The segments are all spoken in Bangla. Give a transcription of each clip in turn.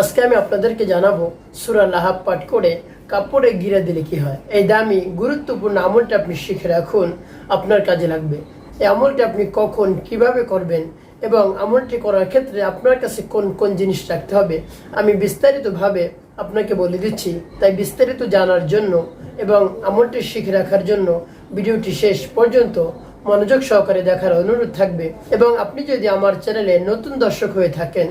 আজকে আমি আপনাদেরকে জানাব সুরা লাহাব পাঠ করে কাপড়ে গিরা দিলে কি হয়। এই দামি, গুরুত্বপূর্ণ আমলটা আপনি শিখে রাখুন, আপনার কাজে লাগবে। এই আমলটি আপনি কখন, কীভাবে করবেন এবং আমলটি করার ক্ষেত্রে আপনার কাছে কোন কোন জিনিস রাখতে হবে, আমি বিস্তারিতভাবে আপনাকে বলে দিচ্ছি। তাই বিস্তারিত জানার জন্য এবং আমলটি শিখে রাখার জন্য ভিডিওটি শেষ পর্যন্ত মনোযোগ সহকারে দেখার অনুরোধ থাকবে। এবং আপনি যদি আমার চ্যানেলে নতুন দর্শক হয়ে থাকেন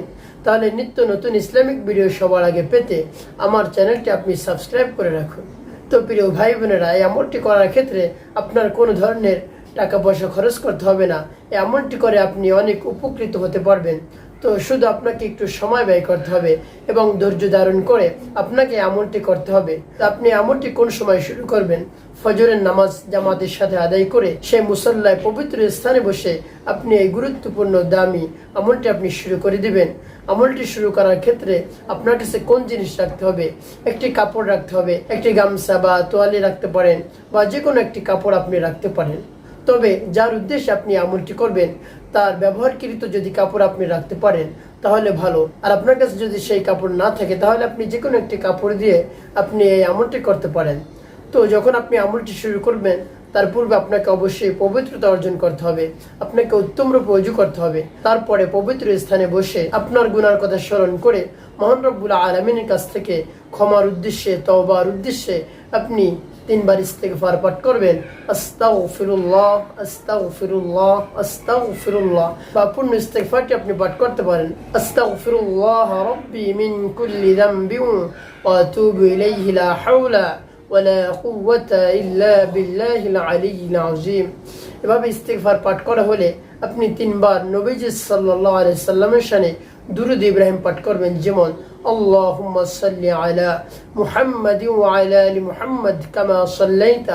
তাহলে নিত্য নতুন ইসলামিক ভিডিও সবার আগে পেতে আমার চ্যানেলটি আপনি সাবস্ক্রাইব করে রাখুন। তো প্রিয় ভাই বোনেরা, এই আমলটি করার ক্ষেত্রে আপনার কোনো ধরনের টাকা পয়সা খরচ করতে হবে না। এই আমলটি করে আপনি অনেক উপকৃত হতে পারবেন। তো শুধু আপনাকে একটু সময় ব্যয় করতে হবে এবং ধৈর্য ধারণ করে আপনাকে আমলটি করতে হবে। তো আপনি আমলটি কোন সময় শুরু করবেন? ফজরের নামাজ জামাতের সাথে আদায় করে সেই মুসল্লায় পবিত্র স্থানে বসে আপনি এই গুরুত্বপূর্ণ দামি আমলটি আপনি শুরু করে দিবেন। আমলটি শুরু করার ক্ষেত্রে আপনার কাছে কোন জিনিস রাখতে হবে? একটি কাপড় রাখতে হবে, একটি গামছা বা তোয়ালি রাখতে পারেন বা যে কোনো একটি কাপড় আপনি রাখতে পারেন। তবে যার উদ্দেশ্যে আপনি আমলটি করবেন, তার ব্যবহারকৃত যদি কাপড় আপনি রাখতে পারেন, তাহলে ভালো। আর আপনার কাছে যদি সেই কাপড় না থাকে, তাহলে আপনি যে কোনো একটি কাপড় দিয়ে আপনি এই আমলটি করতে পারেন। তো যখন আপনি আমলটি শুরু করবেন তার পূর্বে আপনাকে অবশ্যই পবিত্রতা অর্জন করতে হবে, আপনাকে উত্তম রূপে অজু করতে হবে। তারপরে পবিত্র স্থানে বসে আপনার গুনার কথা স্মরণ করে মহান রব্বুল আলমিনের কাছ থেকে ক্ষমার উদ্দেশ্যে, তওবার উদ্দেশ্যে আপনি তিনবার ইস্তেগফার পাঠ করবেন। আস্তাগফিরুল্লাহ আস্তাগফিরুল্লাহ আস্তাগফিরুল্লাহ। বা পূর্ণ ইস্তেগফারটি আপনি পাঠ করতে পারেন। আস্তাগফিরুল্লাহ রাব্বি মিন কুল্লি যামবি ওয়া আতুবু ইলাইহি হাওলা। ওয়ালা কুওয়াতা ইল্লা বিল্লাহিল আলিয়্যিল আযীম এভাবে ইস্তেগফার পাঠ করা হলে আপনি তিনবার নবীজি সাল্লাল্লাহু আলাইহি সাল্লামের শানে দুরুদ ইব্রাহিম পাঠ করবেন যেমন اللهم صل على محمد وعلى ال محمد كما صليت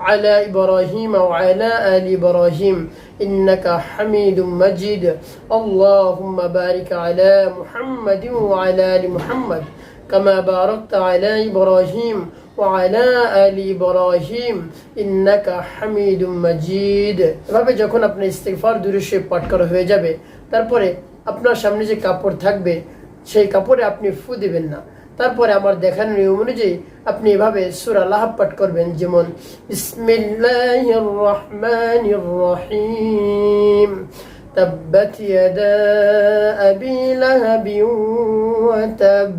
على ابراهيم وعلى ال ابراهيم انك حميد مجيد اللهم بارك على محمد وعلى ال محمد كما باركت على ابراهيم وعلى آل إبراهيم إنك حميد مجيد এভাবে যখন আপনি ইস্তিগফার দুরুশে পাঠ করা হয়ে যাবে তারপরে আপনার সামনে যে কাপড় থাকবে সেই কাপড়ে আপনি ফু দিবেন না তারপরে আমার দেখানোর নিয়ম অনুযায়ী আপনি এভাবে সুরা লাহাব পাঠ করবেন যেমন বিসমিল্লাহির রহমানির রহিম تبت يدا أبي لهب وتب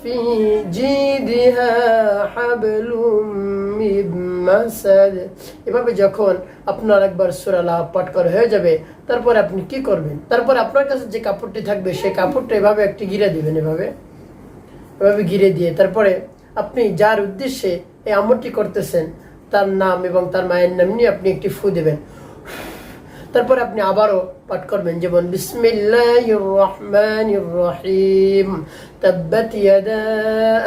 في جيدها حبل من مسد এভাবে যখন আপনার একবার সূরা লাভ পাঠ করা হয়ে যাবে তারপরে আপনি কি করবেন তারপর আপনার কাছে যে কাপড়টি থাকবে সেই কাপড়টা এভাবে একটি গিরে দিবেন এভাবে এভাবে ঘিরে দিয়ে তারপরে আপনি যার উদ্দেশ্যে এই আমলটি করতেছেন তার নাম এবং তার মায়ের নাম নিয়ে আপনি একটি ফু দেবেন তারপর আপনি আবারও পাঠ করবেন যেমন বিসমিল্লাহির রহমানির রহিম তাব্বাত ইয়াদা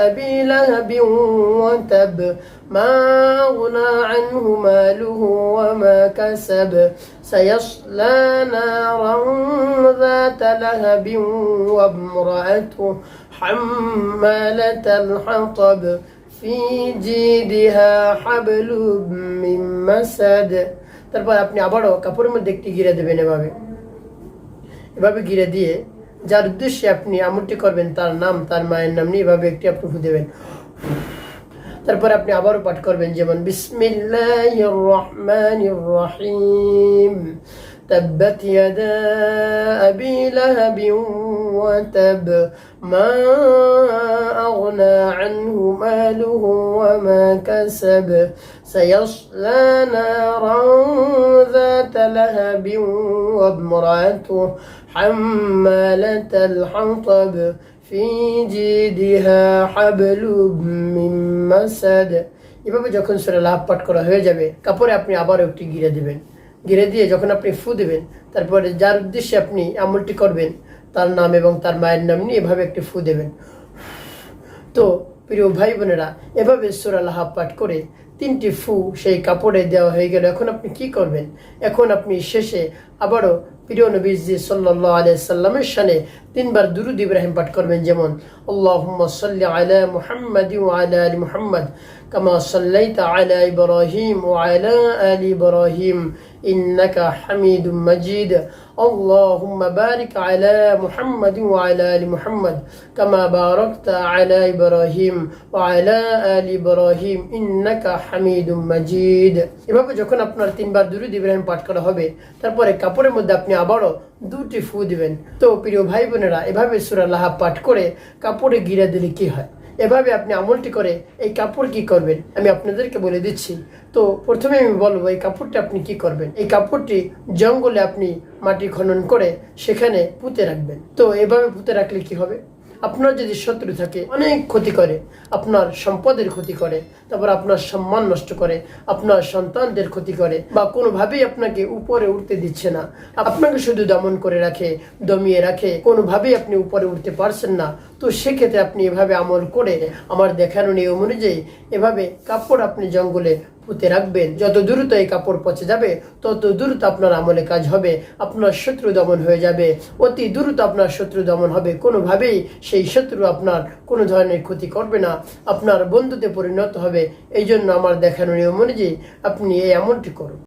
আবি লাহাবিন ওয়া তাব মা আগনা আনহু মালুহু ওয়া মা কাসাব সায়াসলা নারান ذات لهب وامرأته حمالة الحطب في جيدها حبل من مسد তারপর আপনি আবারও কাপড়ের মধ্যে একটি ঘিরে দেবেন এভাবে। এভাবে ঘিরে দিয়ে যার উদ্দেশ্যে আপনি আমলটি করবেন, তার নাম, তার মায়ের নাম নিয়ে এভাবে একটি আপনি দেবেন। তারপর আপনি আবারও পাঠ করবেন যেমন বিসমিল্লাহ রহমান রহিম। تبت يدا أبي لهب وتب ما أغنى عنه ماله وما كسب سيصلى نارا ذات لهب وامرأته حمالة الحطب في جيدها حبل من مسد এভাবে যখন সুরা লাভ পাঠ করা হয়ে যাবে কাপড়ে আপনি আবার একটি গিরে দিবেন গিরে দিয়ে যখন আপনি ফু দেবেন, তারপরে যার উদ্দেশ্যে আপনি আমলটি করবেন, তার নাম এবং তার মায়ের নাম নিয়ে এভাবে একটি ফু দেবেন। তো প্রিয় ভাই বোনেরা, এভাবে সুরা লাহাব পাঠ করে তিনটি ফু সেই কাপড়ে দেওয়া হয়ে গেল। এখন আপনি কি করবেন? এখন আপনি শেষে আবারও প্রিয় নবীজি সাল্লাল্লাহু আলাইহি সাল্লামের শানে তিনবার দুরুদ ইব্রাহিম পাঠ করবেন। যেমন সাল্লি আলা ইব্রাহিম ওয়া আলা আলি ইব্রাহিম। ইন্নাকা হামিদুম মাজিদ اللهم بارك على محمد وعلى ال محمد كما باركت على ابراهيم وعلى ال ابراهيم انك حميد مجيد এভাবে যখন আপনার তিনবার দুরুদ ইব্রাহিম পাঠ করা হবে তারপরে কাপড়ের মধ্যে আপনি আবারও দুটি ফু দিবেন তো প্রিয় ভাই বোনেরা এভাবে সূরা লাহাব পাঠ করে কাপড়ে গিরা দিলে কি হয় এভাবে আপনি আমলটি করে এই কাপড় কি করবেন? আমি আপনাদেরকে বলে দিচ্ছি। তো প্রথমে আমি বলব, এই কাপড়টি আপনি কি করবেন? এই কাপড়টি জঙ্গলে আপনি মাটি খনন করে সেখানে পুঁতে রাখবেন। তো এভাবে পুঁতে রাখলে কি হবে? আপনার যদি শত্রু থাকে, অনেক ক্ষতি করে, আপনার সম্পদের ক্ষতি করে তারপর আপনার সম্মান নষ্ট করে, আপনার সন্তানদের ক্ষতি করে বা কোনোভাবেই আপনাকে উপরে উঠতে দিচ্ছে না। আপনাকে শুধু দমন করে রাখে, দমিয়ে রাখে, কোনোভাবেই আপনি উপরে উঠতে পারছেন না। তো সেক্ষেত্রে আপনি এভাবে আমল করে, আমার দেখানো নিয়ম অনুযায়ী এভাবে কাপড় আপনি জঙ্গলে পুঁতে রাখবেন। যত দ্রুত এই কাপড় পচে যাবে, তত দ্রুত আপনার আমলে কাজ হবে, আপনার শত্রু দমন হয়ে যাবে। অতি দ্রুত আপনার শত্রু দমন হবে, কোনোভাবেই সেই শত্রু আপনার কোনো ধরনের ক্ষতি করবে না। আপনার বন্ধুতে পরিণত হবে এই জন্য আমার দেখানো নিয়ম অনুযায়ী আপনি এই এমনটি করুন।